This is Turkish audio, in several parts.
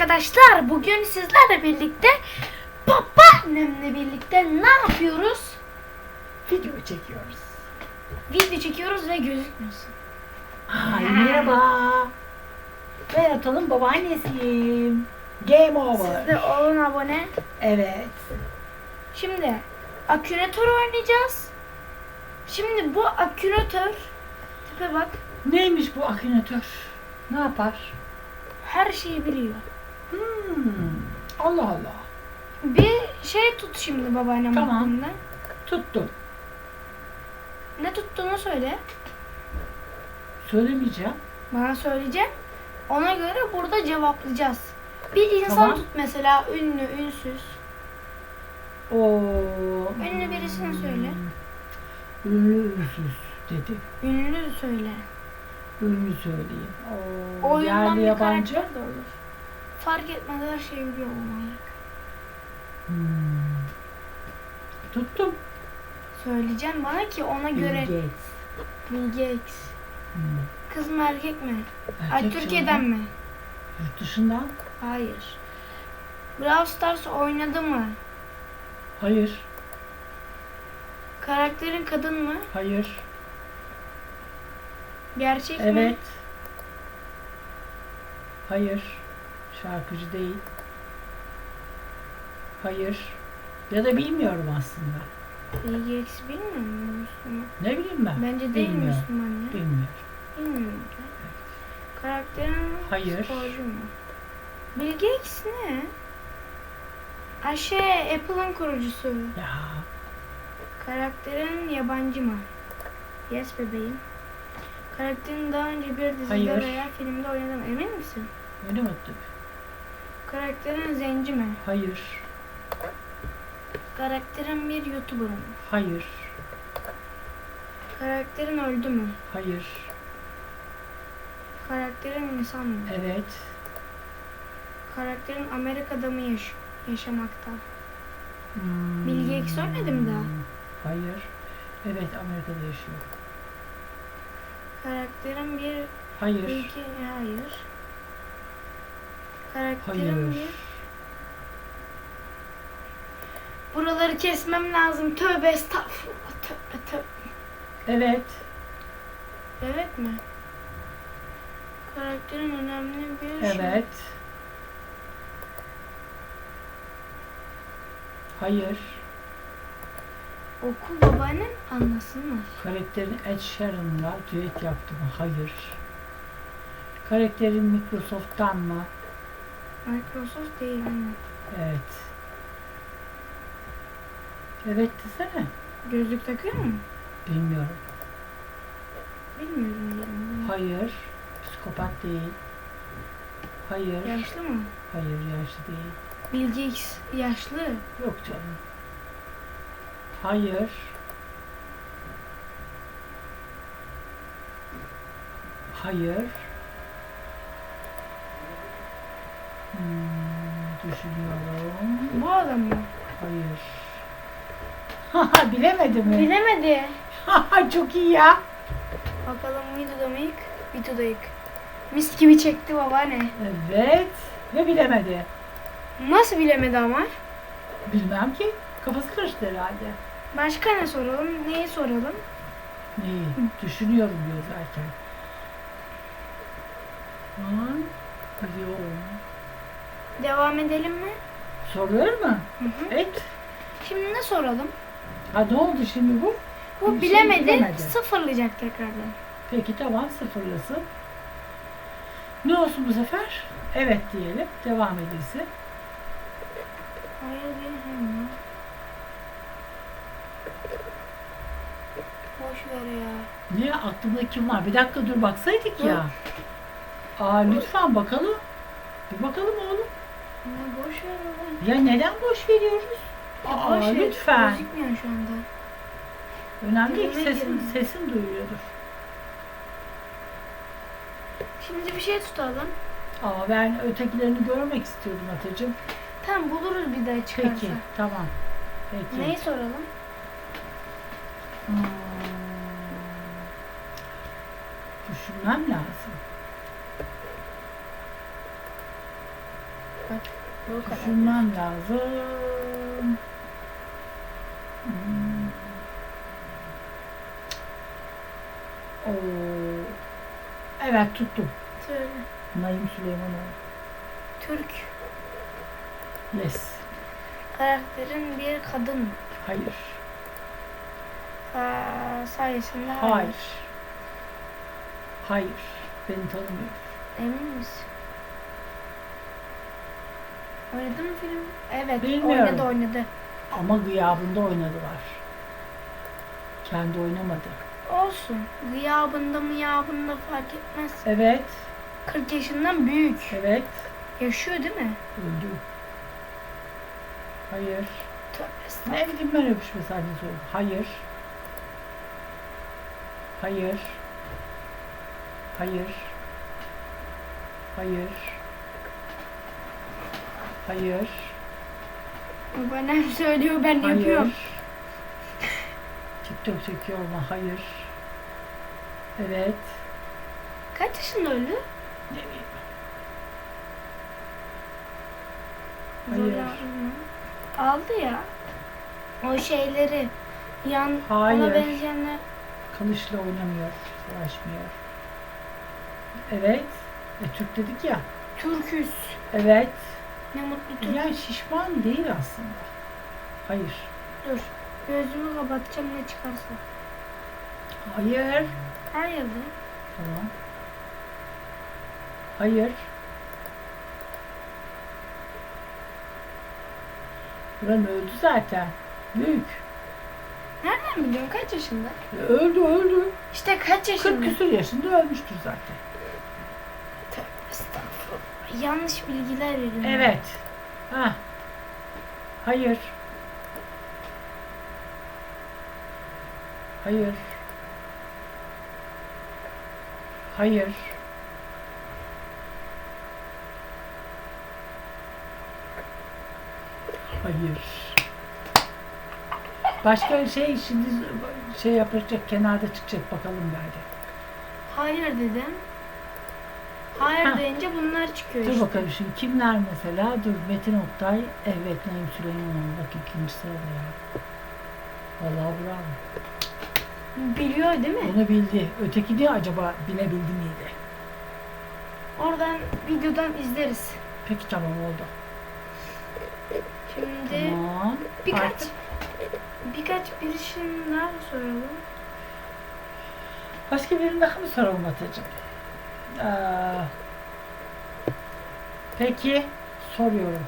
arkadaşlar. Bugün sizlerle birlikte babaannemle birlikte ne yapıyoruz? Video çekiyoruz. Video çekiyoruz ve gözükmüyorsun. Ay merhaba. Ben Atal'ın babaannesiyim. Game over. Siz de olun abone. Evet. Şimdi akünatör oynayacağız. Şimdi bu akünatör tipe bak Neymiş bu akünatör? Ne yapar? her şeyi biliyor. Hmm. Allah Allah. Bir şey tut şimdi babaannem Tamam. aklında. Tuttum. Ne tuttuğunu söyle. Söylemeyeceğim. Bana söyleyeceğim. Ona göre burada cevaplayacağız. Bir insan Tamam. tut mesela ünlü, ünsüz. Oo. Ünlü birisini söyle. Ünlü ünsüz dedi. Ünlü söyle. Ünlü söyleyeyim. Oo. Oyundan Yerli bir yabancı. karakter de olur. Fark etmez her şeyi biliyor olmalı. Hmm. Tuttum. Söyleyeceğim bana ki ona göre Bill Gates. Bill Gates. Hmm. Kız mı erkek mi? Ay Erkek Türkiye'den canım. mi? Yurt dışından? Hayır. Brawl Stars oynadı mı? Hayır. Karakterin kadın mı? Hayır. Gerçek mi? Evet. Hayır. Şarkıcı değil. Hayır. Ya da bilmiyorum aslında. Gates bilmiyor mu Müslüman? Ne bileyim ben? Bence değil Bilmiyorum. Müslüman ya. Bilmiyorum. Bilmiyorum. Karakterin Hayır. sporcu mu? Bill Gates ne? Şey Apple'ın kurucusu. Ya. Karakterin yabancı mı? Yes bebeğim. Karakterin daha önce bir dizide Hayır. veya filmde oynadı mı? Emin misin? Öyle mi tabii? Karakterin zenci mi? Hayır. Karakterin bir YouTuber mı? Hayır. Karakterin öldü mü? Hayır. Karakterin insan mı? Evet. Karakterin Amerika'da mı yaş yaşamakta? Hmm. Ölmedi mi daha? Hayır. Evet Amerika'da yaşıyor. Karakterin bir Hayır. ülke... Hayır. Karakterin Hayır. Buraları kesmem lazım. Tövbe estağfurullah. Tövbe tövbe. Evet. Evet mi? Karakterin önemli bir şey. Evet. Hayır. Oku babaannem anlasınlar. Karakterin Ed Sheeran'la düet yaptı mı? Hayır. Karakterin Microsoft'tan mı? Microsoft değil anne. Evet. Evet desene. Gözlük takıyor mu? Bilmiyorum. Bilmiyorum diyelim. Hayır. Psikopat değil. Hayır. Yaşlı mı? Hayır yaşlı değil. Bill Gates yaşlı. Yok canım. Hayır. Hayır. Düşünüyorum. Bu adam mı? Hayır. Haha bilemedim mi? Bilemedi. Haha çok iyi ya. Bakalım videoda mı ilk? Videoda ilk. Mis gibi çekti babaanne. Evet. Ve bilemedi. Nasıl bilemedi ama? Bilmem ki. Kafası karıştı herhalde. Başka ne soralım? Neyi soralım? Neyi? Düşünüyorum diyor zaten. An biliyorum. Devam edelim mi? Soruyor mu? Hı hı. Evet. Şimdi ne soralım? Ha ne oldu şimdi bu? Bu Bir şey bilemedi, bilemedi. sıfırlayacak tekrardan. Peki tamam sıfırlasın. Ne olsun bu sefer? Evet diyelim. Devam edilsin. Hayır mi? Boş ver ya. Niye aklımda kim var? Bir dakika dur baksaydık ya. Aa lütfen bakalım. Bir bakalım oğlum. Ya boş ver. Ya neden boş veriyoruz? Aa Boş ver, lütfen. Gözükmüyor şu anda. Önemli değil ki sesin, sesin duyuluyordur. Şimdi bir şey tutalım. Ama ben ötekilerini görmek istiyordum Atacığım. Tamam buluruz bir daha çıkarsa. Peki tamam. Peki. Neyi soralım? Hmm. Düşünmem lazım. Bak bu kadar. Düşünmem lazım. Hmm. Oo. Evet tuttum. Söyle. Naim Süleymanoğlu. Türk Yes. karakterin bir kadın mı? Hayır. Sa- sayesinde Hayır. Hayır. Beni tanımıyor. Emin misin? Oynadı mı film? Evet Bilmiyorum. oynadı oynadı. Ama gıyabında oynadılar. Kendi oynamadı. Olsun. Gıyabında mı yabında fark etmez. Evet. 40 yaşından büyük. Evet. Yaşıyor değil mi? Öldü. Hayır. Tövbe. Ne bileyim ben öpüşme sahnesi oldu. Hayır. Hayır. Hayır. Hayır. Hayır. Bana hem söylüyor ben Hayır. yapıyorum. TikTok çekiyor ama hayır. Evet. Kaç yaşında öldü? Ne bileyim. Hayır. aldı ya. O şeyleri yan Hayır. ona benzeyenler Kılıçla oynamıyor. Savaşmıyor. Evet. E, Türk dedik ya. Türküs. Evet. Ne mutlu Türk. Yani şişman değil aslında. Hayır. Dur. Gözümü kapatacağım ne çıkarsa. Hayır. Hayır de. Tamam. Hayır. Buran öldü zaten. Büyük. Nereden biliyorsun kaç yaşında? Öldü öldü. İşte kaç 40 yaşında? küsur yaşında ölmüştür zaten. Yanlış bilgiler veriyorum. Evet. Ha. Hayır. Hayır. Hayır. Hayır. Başka şey şimdi şey yapacak kenarda çıkacak bakalım bence. Hayır dedim. Hayır Ha. deyince bunlar çıkıyor Dur işte. bakalım şimdi kimler mesela? Dur Metin Oktay, evet Naim Süleymanoğlu bak ikinci sırada ya. Vallahi bravo. Biliyor değil mi? Onu bildi. Öteki de acaba bilebildi miydi? Oradan videodan izleriz. Peki tamam oldu. Şimdi Tamam. birkaç Artık birkaç bir işin daha soralım. başka birini daha mı soralım Atacığım? Ee, peki soruyorum.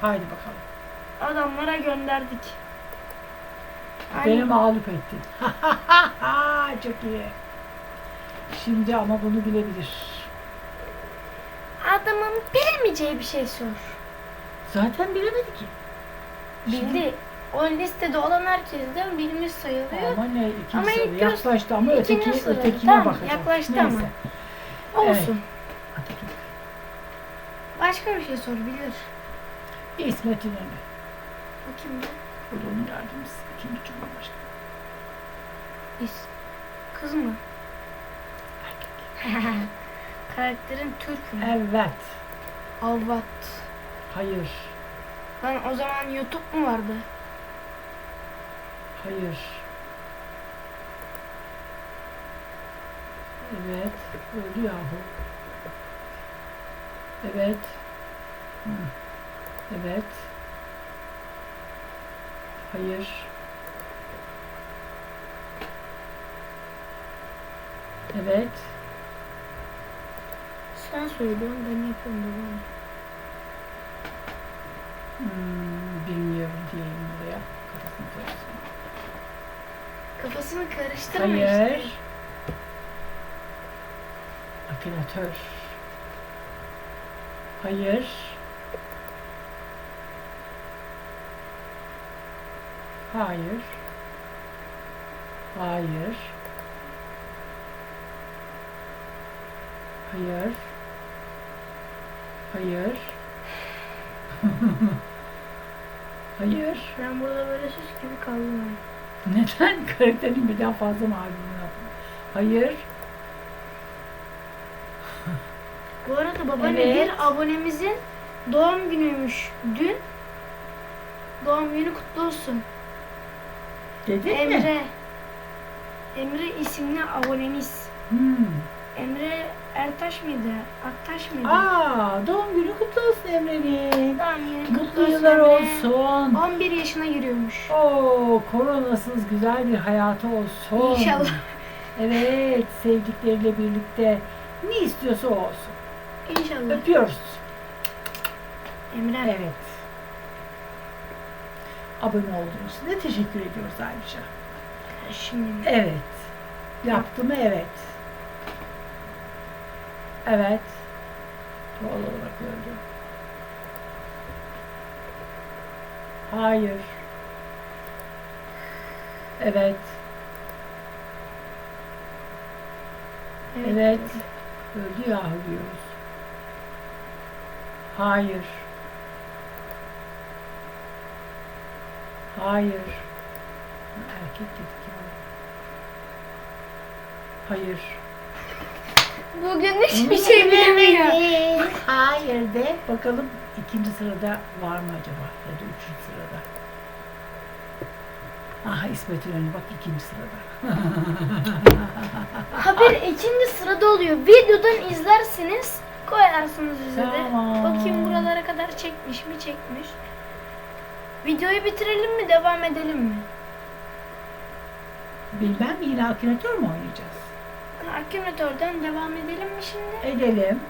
Haydi bakalım. Adamlara gönderdik. Beni mağlup ettin. Çok iyi. Şimdi ama bunu bilebilir. Adamın bilemeyeceği bir şey sor. Zaten bilemedi ki. Şimdi- Bildi. O listede olan herkesten bilmiş sayılıyor. Ama ne ikinci Ama soru ilk yaklaştı ama öteki, soru. ötekine Tamam, bakacağız. yaklaştı Neyse. ama. Evet. Olsun. Atatürk. Başka bir şey sor bilir. İsmet İnönü. O kimdi? O da onun yardımcısı. İkinci Cumhurbaşkanı. İs. Kız mı? Erkek. Karakterin Türk mü? Evet. Alvat. Hayır. Lan o zaman YouTube mu vardı? Hayır. Evet. Öldü yahu. Evet. Hı. Evet. Hayır. Evet. Sen söylüyorsun ben yapıyorum da Hmm, bilmiyorum diyeyim buraya. Kafasını. Kafasını karıştırma Hayır. işte. Akınatör. Hayır. Hayır. Hayır. Hayır. Hayır. Hayır. Ben burada böyle süs gibi kaldım. Neden karakterin birden fazla mı albümü yaptın? Hayır. Bu arada babaanne Evet. bir abonemizin doğum günüymüş dün. Doğum günü kutlu olsun. Dedin mi? Emre. Emre isimli abonemiz. Hmm. Emre Ertaş mıydı? Aktaş mıydı? Aa, doğum günü kutlu olsun Emre'nin. Doğum günü kutlu Mutlu olsun yıllar Emre. olsun. 11 yaşına giriyormuş. Oo, koronasız güzel bir hayatı olsun. İnşallah. Evet, sevdikleriyle birlikte ne istiyorsa o olsun. İnşallah. Öpüyoruz. Emre. Evet. Abone olduğunuz için de teşekkür ediyoruz ayrıca. Şimdi Evet. Yaptı mı? Evet. Evet. Doğal olarak öldü. Hayır. Evet. Evet. Öldü yahu diyoruz. Hayır. Hayır. Erkek dedik ya. Hayır. Bugün hiçbir şey bilemiyor. Hayır de. Bakalım ikinci sırada var mı acaba? Ya da üçüncü sırada. Aha İsmet İnönü bak ikinci sırada. Haber ikinci sırada oluyor. Videodan izlersiniz. Koyarsınız bize de. Tamam. Bakayım buralara kadar çekmiş mi çekmiş. Videoyu bitirelim mi devam edelim mi? Bilmem yine akünatör mü oynayacağız? Akümatörden devam edelim mi şimdi? Edelim.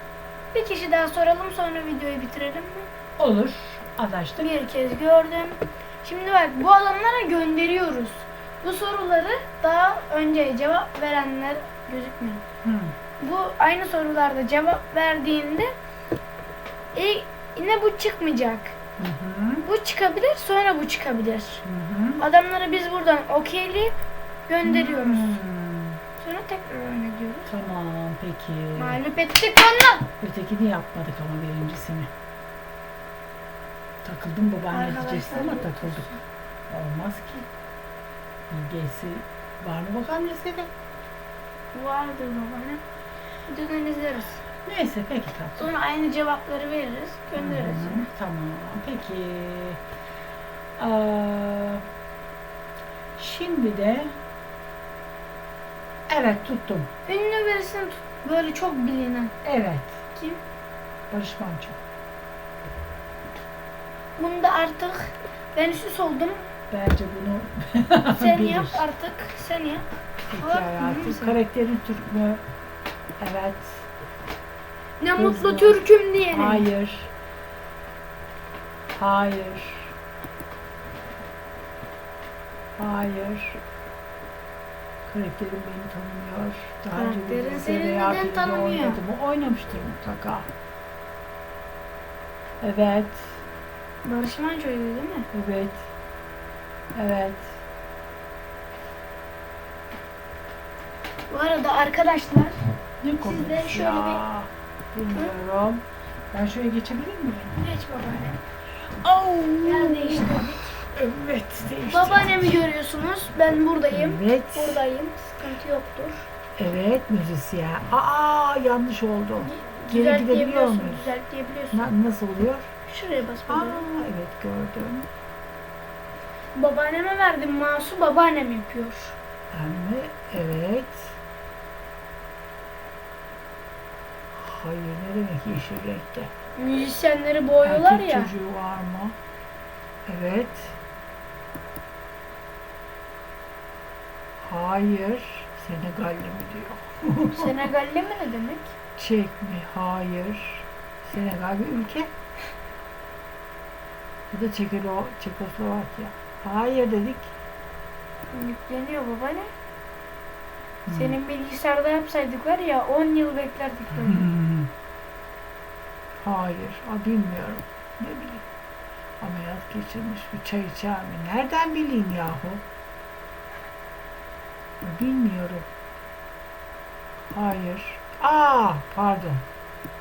Bir kişi daha soralım sonra videoyu bitirelim mi? Olur. Anlaştık. Bir kez gördüm. Şimdi bak bu adamlara gönderiyoruz. Bu soruları daha önce cevap verenler gözükmüyor. Hı. Bu aynı sorularda cevap verdiğinde e, yine bu çıkmayacak. Hı hı. Bu çıkabilir sonra bu çıkabilir. Hı hı. Adamları biz buradan okeyleyip gönderiyoruz. Hmm. Sonra tekrar oynatıyoruz. Tamam peki. Mağlup ettik onu. Ötekini yapmadık ama birincisini. Takıldım babaanne Arkadaşlar diyeceksin ama takıldık. Olmaz ki. Bilgesi var mı bakalım listede? Vardır babaanne. Videodan izleriz. Neyse peki tatlım. Sonra aynı cevapları veririz. Göndeririz. Hı, Tamam peki. Aa, şimdi de evet tuttum. Ünlü birisini tut. Böyle çok bilinen. Evet. Kim? Barış Manço. Bunda artık ben süs oldum. Bence bunu Sen bilir. yap artık. Sen yap. Hayatım. neyse. Karakterin Türk mü? Evet. Ne Hızlı. mutlu Türk'üm diyene. Hayır. Hayır. Hayır. Karakterim beni tanımıyor. Daha önce Karakterin bir seni dizi veya neden filmde tanımıyor? oynadı mı? Oynamıştır mutlaka. Evet. Barış Manço'ydu değil mi? Evet. Evet. Bu arada arkadaşlar Ne de komedisi şöyle ya? Bilmiyorum. Ben şöyle geçebilir miyim? geç babaanne. Oh. Yer değiştirdik. Evet. Değişti. Babaannemi görüyorsunuz. Ben buradayım. Evet. Buradayım. Sıkıntı yoktur. Evet müzisyen. Aa yanlış oldu. Geri gidebiliyor muyuz? Düzeltleyebiliyorsun. Na- nasıl oluyor? Şuraya bas Aa evet gördüm. Babaanneme verdim mouse'u babaannem yapıyor. Mi? Evet. Hayır ne demek yeşil renkte? Müzisyenleri boyuyorlar Erkek ya. çocuğu var mı? Evet. Hayır. Senegalli mi diyor. Senegalli mi ne demek? Çek mi? Hayır. Senegal bir ülke. Bu da Çekilo, Çekoslovakya. Hayır dedik. Yükleniyor babaanne. Hmm. Senin bilgisayarda yapsaydık var ya 10 yıl beklerdik böyle. Hmm. Hayır. Aa, bilmiyorum. Ne bileyim. Ameliyat geçirmiş bir çay içer mi? Nereden bileyim yahu? Bilmiyorum. Hayır. Aa, pardon.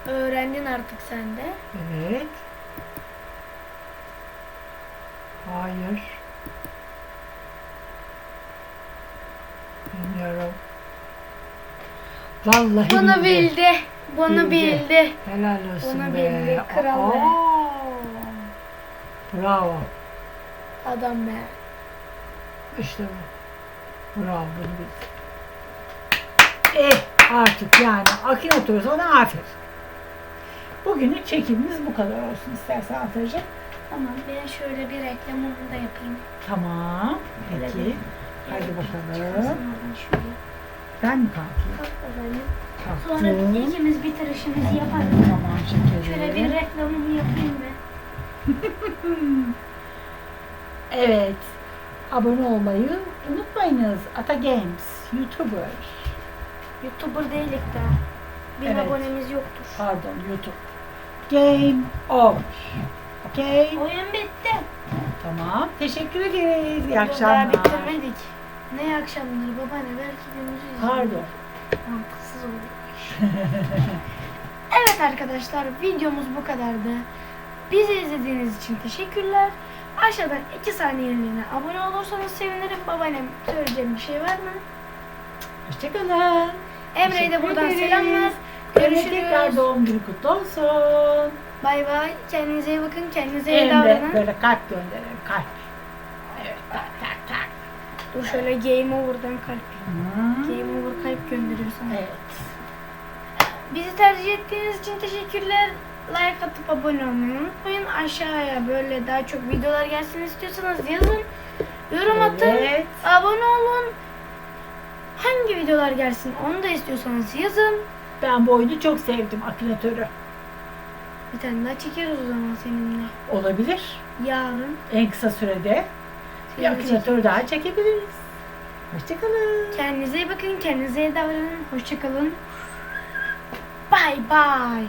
Öğrendin artık sen de. Evet. Hayır. Bilmiyorum. Vallahi Bunu bildi. bildi. Bunu bildi. Helal olsun Onu be. bildi, kral be. Aa! Bravo. Adam be. İşte bu. Bravo bunu bildi. Eh artık yani Akinator sana aferin. Bugünün çekimimiz bu kadar olsun istersen Atacığım. Tamam ben şöyle bir reklamımı da yapayım. Tamam. Peki. Hadi Çıkarsın bakalım. Ben mi kalkayım? Kalk. Sonra Kalktım. ikimiz bitirişimizi yaparız. Tamam şekerim. Şöyle bir reklamımı yapayım ben. Evet. Abone olmayı unutmayınız. Ata Games, YouTuber. Youtuber değilik daha. Bir Evet. abonemiz yoktur. Pardon, YouTube. Game over. Okey. Oyun bitti. Tamam. Teşekkür ederiz. İyi akşamlar. Daha bitirmedik. Ne akşamları babaanne belki izliyoruz. Pardon. Mantıksız oluyor. evet arkadaşlar videomuz bu kadardı. Bizi izlediğiniz için teşekkürler. Aşağıdan 2 saniyeliğine abone olursanız sevinirim. Babaannem söyleyeceğim bir şey var mı? Hoşçakalın. Emre'ye de buradan selamlar. Emre tekrar Görüşürüz. doğum günü kutlu olsun. Bay bay. Kendinize iyi bakın. Kendinize iyi Emre davranın. böyle kalp gönderelim. Kalp. Evet. Tak tak tak. Dur şöyle game over'dan kalp. Hmm. Game over kalp gönderiyor sana. Evet. Bizi tercih ettiğiniz için teşekkürler. Like atıp abone olmayı unutmayın. Aşağıya böyle daha çok videolar gelsin istiyorsanız yazın. Yorum atın. Evet. Abone olun. Hangi videolar gelsin onu da istiyorsanız yazın. Ben bu oyunu çok sevdim. Akinator'u. Bir tane daha çekeriz o zaman seninle. Olabilir. Yarın. En kısa sürede bir Seninle çekeriz. daha çekebiliriz. Hoşçakalın. Kendinize iyi bakın. Kendinize iyi davranın. Hoşçakalın. Bye bye.